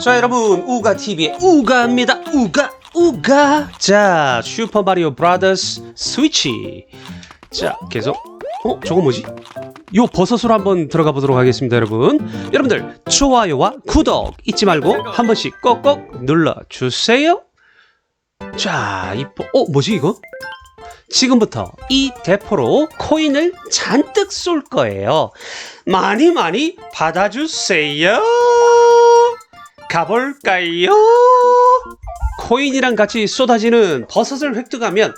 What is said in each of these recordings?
자 여러분 우가TV의 우가입니다. 우가 우가. 자 슈퍼마리오 브라더스 스위치. 자 계속. 어 저거 뭐지? 요 버섯으로 한번 들어가 보도록 하겠습니다 여러분. 여러분들 좋아요와 구독 잊지 말고 한 번씩 꼭꼭 눌러주세요. 자이 어 뭐지 이거? 지금부터 이 대포로 코인을 잔뜩 쏠 거예요. 많이 많이 받아주세요 가볼까요? 코인이랑 같이 쏟아지는 버섯을 획득하면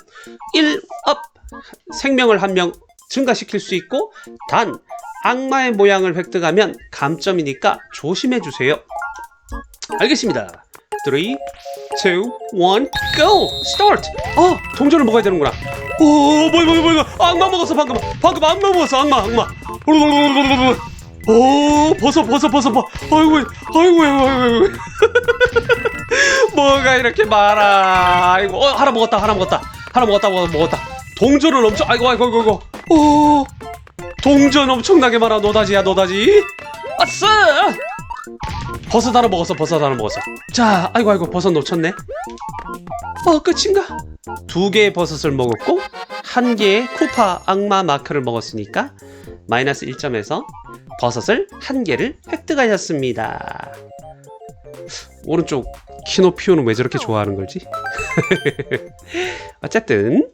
1업 생명을 한 명 증가시킬 수 있고 단 악마의 모양을 획득하면 감점이니까 조심해 주세요. 알겠습니다. 3, 2, 1, go! 스타트! 아, 동전을 먹어야 되는구나. 오, 뭐야, 뭐야, 뭐야. 악마 먹었어, 방금. 방금 악마 먹었어, 악마, 악마. 오, 버섯, 버섯, 버섯, 버섯. 아이고, 아이고, 아이고, 아이고. 뭐가 이렇게 많아. 아이고, 어, 하나 먹었다, 하나 먹었다. 하나 먹었다, 먹었다, 먹었다. 동전을 엄청, 아이고, 아이고, 아이고. 오, 동전 엄청나게 많아, 노다지야, 노다지. 아싸! 버섯 하나 먹었어, 버섯 하나 먹었어. 자, 아이고, 아이고, 버섯 놓쳤네. 어, 끝인가? 두 개의 버섯을 먹었고, 한 개의 쿠파 악마 마크를 먹었으니까, 마이너스 1점에서 버섯을 한 개를 획득하셨습니다. 오른쪽 키노피오는 왜 저렇게 좋아하는 걸지? 어쨌든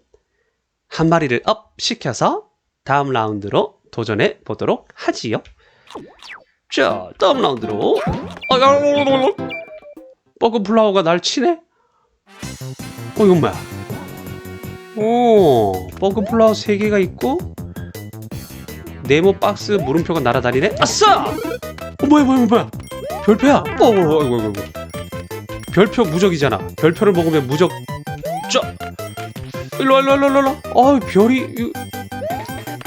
한 마리를 업 시켜서 다음 라운드로 도전해 보도록 하지요. 자, 다음 라운드로 어, 버그 플라워가 날 치네? 어, 이건 뭐야? 오, 버그 플라워 3개가 있고 네모 박스 물음표가 날아다니네? 아싸! 어, 뭐야, 뭐야, 뭐야? 별표야? 어, 어, 어, 어, 어, 어. 별표 무적이잖아. 별표를 먹으면 무적. 쫙! 일로 와, 일로 와, 일로 와, 일로 와. 아, 별이. 이거...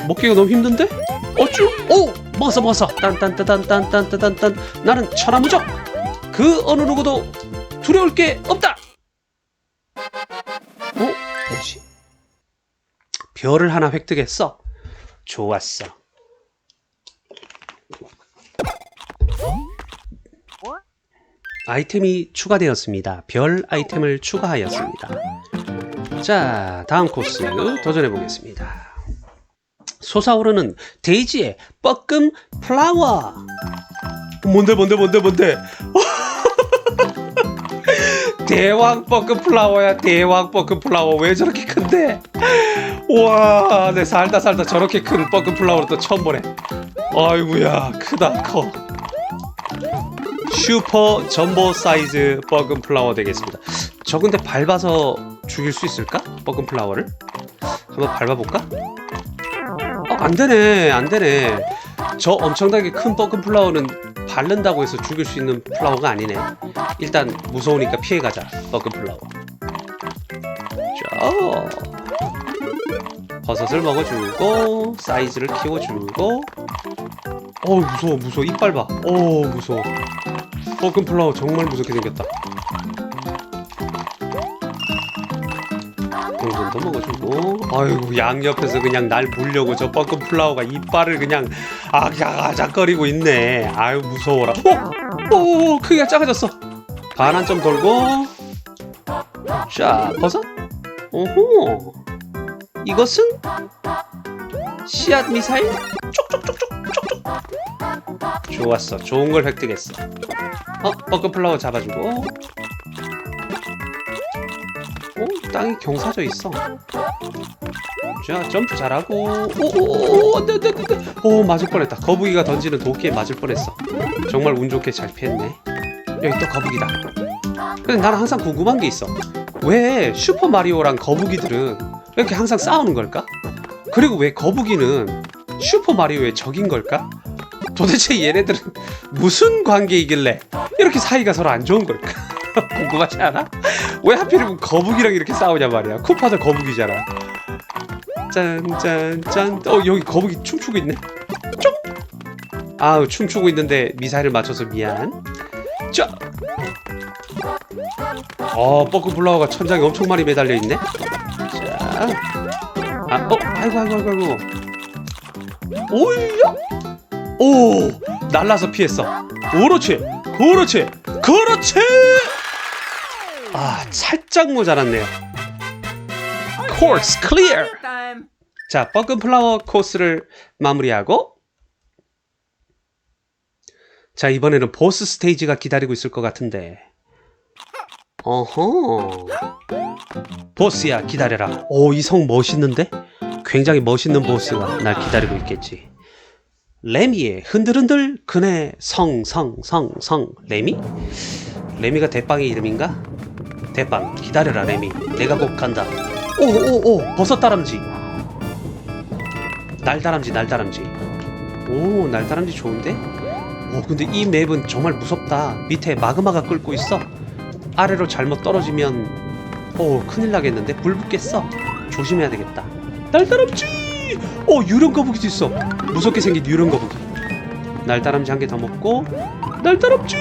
먹기가 너무 힘든데? 어쭈? 오! 먹었어, 먹었어. 딴딴따단딴딴따단딴. 나는 천하무적! 그 어느 누구도 두려울 게 없다! 어? 뭐지? 별을 하나 획득했어. 좋았어. 아이템이 추가되었습니다. 별 아이템을 추가하였습니다. 자, 다음 코스 도전해 보겠습니다. 솟아오르는 데이지의 뻐끔 플라워. 뭔데 뭔데 뭔데 뭔데? 대왕 뻐끔 플라워야 대왕 뻐끔 플라워 왜 저렇게 큰데? 와, 내 살다 살다 저렇게 큰 뻐끔 플라워를 또 처음 보네. 아이구야 크다 커. 슈퍼 점보 사이즈 뻐금 플라워 되겠습니다. 저 근데 밟아서 죽일 수 있을까? 뻐금 플라워를? 한번 밟아볼까? 어, 안 되네, 안 되네. 저 엄청나게 큰 뻐금 플라워는 밟는다고 해서 죽일 수 있는 플라워가 아니네. 일단 무서우니까 피해가자, 뻐금 플라워. 자, 버섯을 먹어주고 사이즈를 키워주고. 어 무서워, 무서워. 이빨 봐. 어 무서워. 뻐끔 플라워 정말 무섭게 생겼다. 동전도 먹어주고, 아이고 양옆에서 그냥 날 보려고 저 뻐끔 플라워가 이빨을 그냥 아작아작거리고 있네. 아유 무서워라. 어, 오, 크기가 작아졌어. 반환 점 돌고, 자 버섯. 오호. 이것은 씨앗 미사일. 좋았어. 좋은 걸 획득했어. 어, 버그플라워 잡아주고. 오, 땅이 경사져 있어. 자, 점프 잘하고. 오오오, 안돼 안돼 안돼. 오, 맞을 뻔했다. 거북이가 던지는 도끼에 맞을 뻔했어. 정말 운 좋게 잘 피했네. 여기 또 거북이다. 근데 나는 항상 궁금한 게 있어. 왜 슈퍼 마리오랑 거북이들은 이렇게 항상 싸우는 걸까? 그리고 왜 거북이는 슈퍼 마리오의 적인 걸까? 도대체 얘네들은 무슨 관계이길래 이렇게 사이가 서로 안 좋은 걸까? 궁금하지 않아? 왜 하필이면 거북이랑 이렇게 싸우냐 말이야. 쿠파도 거북이잖아. 짠짠짠. 어 여기 거북이 춤추고 있네. 쫑. 아우 춤추고 있는데 미사일을 맞춰서 미안. 자. 어 뻐크 플라워가 천장에 엄청 많이 매달려 있네. 자. 아, 어, 아이고 아이고 아이고. 오야. 오 날라서 피했어. 그렇지 그렇지 그렇지! 아 살짝 모자랐네요. 코스 클리어. 자 뻐근 플라워 코스를 마무리하고. 자 이번에는 보스 스테이지가 기다리고 있을 것 같은데. 어허. 보스야 기다려라. 오 이 성 멋있는데? 굉장히 멋있는 보스가 날 기다리고 있겠지 레미의 흔들흔들 그네 성성성성 레미? 레미가 대빵의 이름인가? 대빵 기다려라 레미. 내가 곧 간다. 오오오 버섯 다람쥐. 날다람쥐 날다람쥐. 오 날다람쥐 좋은데? 오 근데 이 맵은 정말 무섭다. 밑에 마그마가 끓고 있어. 아래로 잘못 떨어지면 오 큰일 나겠는데? 불 붙겠어. 조심해야 되겠다. 날다람쥐 오 유령 거북이도 있어. 무섭게 생긴 유령 거북이. 날다람쥐 한 개 더 먹고 날다람쥐!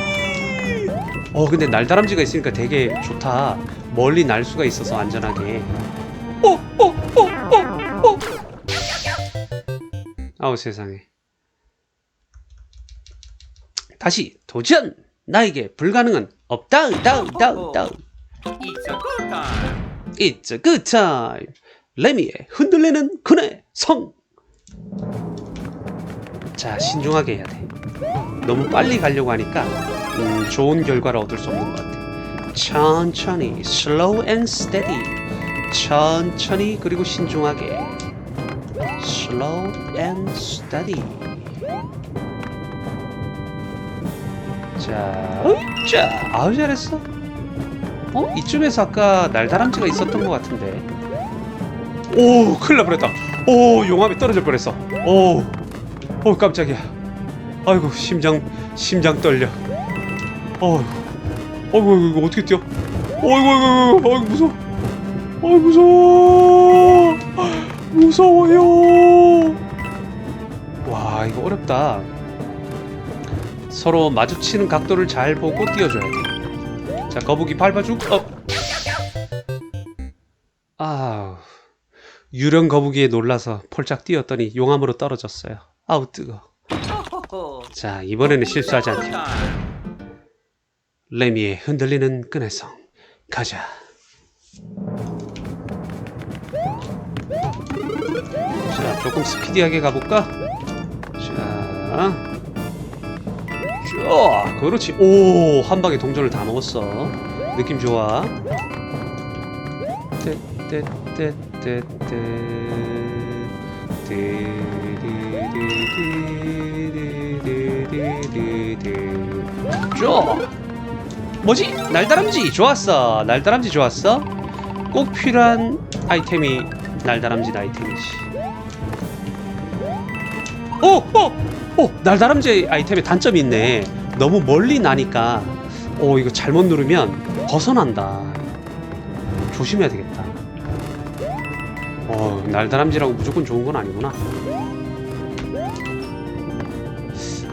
어 근데 날다람쥐가 있으니까 되게 좋다. 멀리 날 수가 있어서 안전하게. 어 어 어 어어. 아우 세상에. 다시 도전! 나에게 불가능은 없다. 다운 It's a good time. It's a good time 레미의 흔들리는 그네 성. 자 신중하게 해야 돼. 너무 빨리 가려고 하니까 음, 좋은 결과를 얻을 수 없는 것 같아. 천천히, slow and steady. 천천히 그리고 신중하게. slow and steady. 자, 자, 아우 잘했어. 어? 이쯤에서 아까 날다람쥐가 있었던 것 같은데. 오, 큰일 날 뻔했다. 오, 용암에 떨어질 뻔했어. 오, 오, 깜짝이야. 아이고, 심장, 심장 떨려. 어, 어이구, 이거 어떻게 뛰어? 어이구, 어이구, 어이구, 무서워. 어이, 무서워. 무서워요. 와, 이거 어렵다. 서로 마주치는 각도를 잘 보고 띄워줘야 돼. 자, 거북이 밟아주고, 어. 유령 거북이에 놀라서 폴짝 뛰었더니 용암으로 떨어졌어요. 아우 뜨거. 자, 이번에는 실수하지 않게. 레미의 흔들리는 끈의성 가자. 자, 조금 스피디하게 가볼까? 자, 자, 그렇지. 오, 한 방에 동전을 다 먹었어. 느낌 좋아. 자, 뭐지? 날다람쥐 좋았어. 날다람쥐 좋았어. 꼭 필요한 아이템이 날다람쥐 아이템이지. 오, 오, 오, 날다람쥐 아이템에 단점이 있네. 너무 멀리 나니까, 오 이거 잘못 누르면 벗어난다. 조심해야 되겠다. 어, 날다람쥐라고 무조건 좋은 건 아니구나.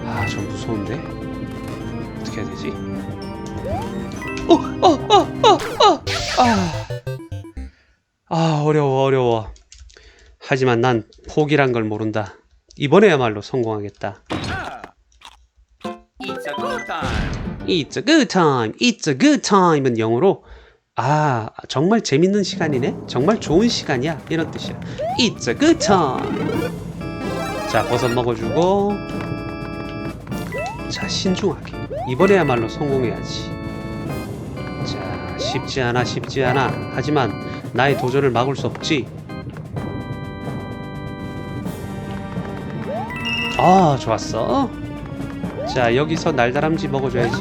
아, 좀 무서운데. 어떻게 해야 되지? 어, 어, 어, 어, 어, 아, 아, 어려워, 어려워. 하지만 난 포기란 걸 모른다. 이번에야말로 성공하겠다. It's a good time. It's a good time. It's a good time은 영어로 아 정말 재밌는 시간이네. 정말 좋은 시간이야. 이런 뜻이야. It's a good time. 자 버섯 먹어주고 자 신중하게 이번에야말로 성공해야지. 자 쉽지 않아 쉽지 않아. 하지만 나의 도전을 막을 수 없지. 아 좋았어. 자 여기서 날다람쥐 먹어줘야지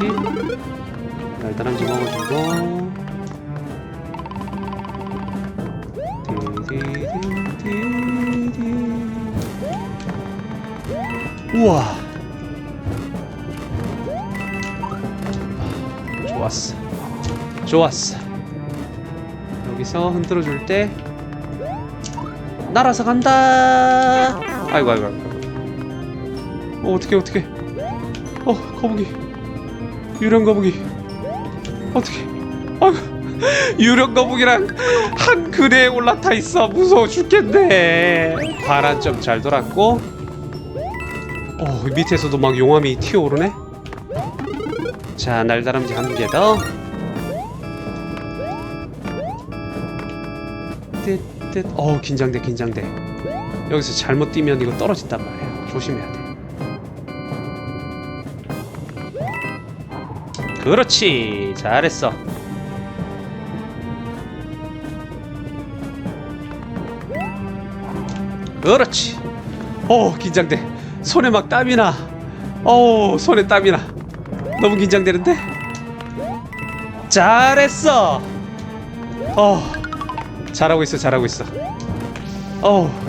날다람쥐 먹어주고 우와. 좋았어. 좋았어. 여기서 흔들어 줄 때 날아서 간다. 아이고 아이고 아이고. 어, 어떻게 어떻게 어 거북이. 유령 거북이. 어떻게 아 유령 거북이랑 한 그네에 올라타 있어. 무서워 죽겠네. 바람 좀 잘 돌았고 어 밑에서도 막 용암이 튀어오르네 자 날다람쥐 한 개 더. 띠띠. 어 긴장돼 긴장돼. 여기서 잘못 뛰면 이거 떨어진단 말이야. 조심해야 돼. 그렇지 잘했어. 그렇지. 어 긴장돼. 손에 막 땀이 나. 어 손에 땀이 나. 너무 긴장되는데? 잘했어. 어 잘하고 있어 잘하고 있어. 어.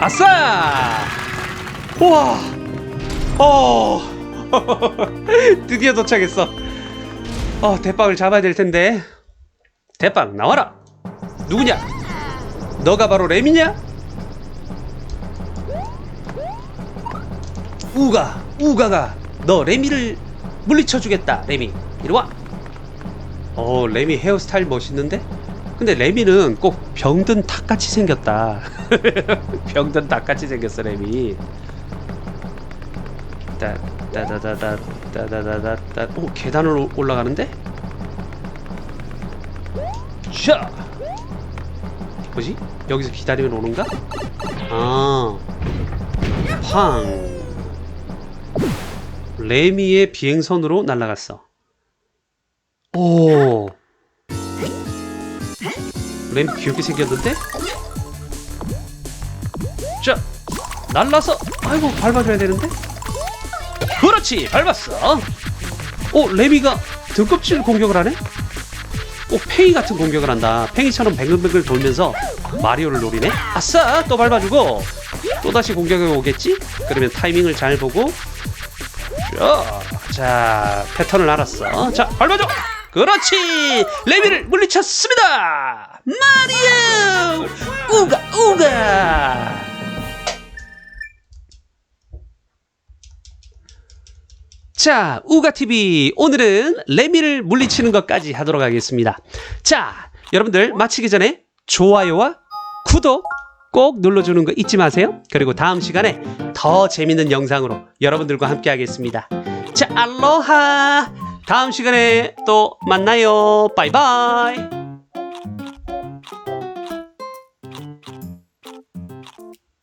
아싸! 우와! 어! 드디어 도착했어. 어, 대빵을 잡아야 될 텐데. 대빵 나와라. 누구냐? 너가 바로 레미냐? 우가, 우가가 너 레미를 물리쳐 주겠다. 레미, 이리 와. 어, 레미 헤어스타일 멋있는데? 근데 레미는 꼭 병든 닭같이 생겼다. 병든 닭같이 생겼어, 레미. 따, 따다다다, 따다다다, 오, 계단을 오- 올라가는데? 샤! 뭐지? 여기서 기다리면 오는가? 아, 팡. 레미의 비행선으로 날아갔어. 오. 램 귀엽게 생겼는데? 자, 날라서 아이고 밟아줘야 되는데? 그렇지, 밟았어. 어, 레미가 등껍질 공격을 하네? 어, 팽이 같은 공격을 한다. 팽이처럼 뱅글뱅글 돌면서 마리오를 노리네. 아싸, 또 밟아주고 또 다시 공격이 오겠지? 그러면 타이밍을 잘 보고 자, 자 패턴을 알았어. 자, 밟아줘. 그렇지, 레미를 물리쳤습니다. 마리오, 우가 우가. 자, 우가TV. 오늘은 레미를 물리치는 것까지 하도록 하겠습니다. 자, 여러분들 마치기 전에 좋아요와 구독 꼭 눌러주는 거 잊지 마세요. 그리고 다음 시간에 더 재밌는 영상으로 여러분들과 함께 하겠습니다. 자, 알로하! 다음 시간에 또 만나요. 바이바이!